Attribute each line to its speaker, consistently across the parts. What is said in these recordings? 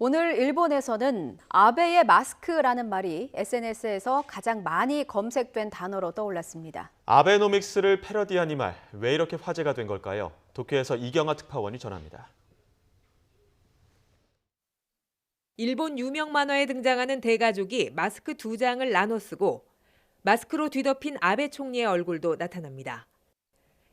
Speaker 1: 오늘 일본에서는 아베의 마스크라는 말이 SNS에서 가장 많이 검색된 단어로 떠올랐습니다.
Speaker 2: 아베노믹스를 패러디한 이 말, 왜 이렇게 화제가 된 걸까요? 도쿄에서 이경아 특파원이 전합니다.
Speaker 3: 일본 유명 만화에 등장하는 대가족이 마스크 두 장을 나눠 쓰고 마스크로 뒤덮인 아베 총리의 얼굴도 나타납니다.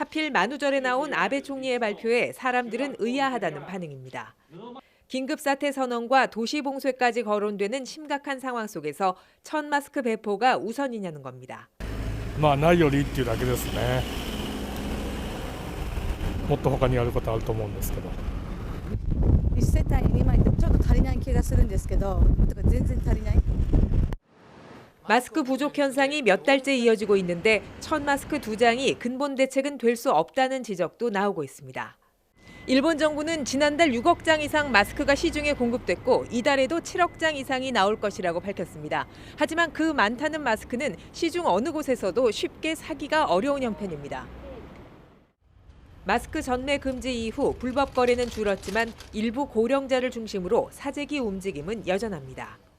Speaker 3: 하필 만우절에 나온 아베 총리의 발표에 사람들은 의아하다는 반응입니다. 긴급사태 선언과 도시 봉쇄까지 거론되는 심각한 상황 속에서 천 마스크 배포가 우선이냐는 겁니다.
Speaker 4: まあないよりっていうだけですねもっと他にやることあると思うんですけど
Speaker 5: 1世帯に2枚ってちょっと足りない気がするんですけどとか全然足りない
Speaker 3: 마스크 부족 현상이 몇 달째 이어지고 있는데 천 마스크 두 장이 근본 대책은 될 수 없다는 지적도 나오고 있습니다. 일본 정부는 지난달 6억 장 이상 마스크가 시중에 공급됐고 이달에도 7억 장 이상이 나올 것이라고 밝혔습니다. 하지만 그 많다는 마스크는 시중 어느 곳에서도 쉽게 사기가 어려운 형편입니다. 마스크 전매 금지 이후 불법 거래는 줄었지만 일부 고령자를 중심으로 사재기 움직임은 여전합니다.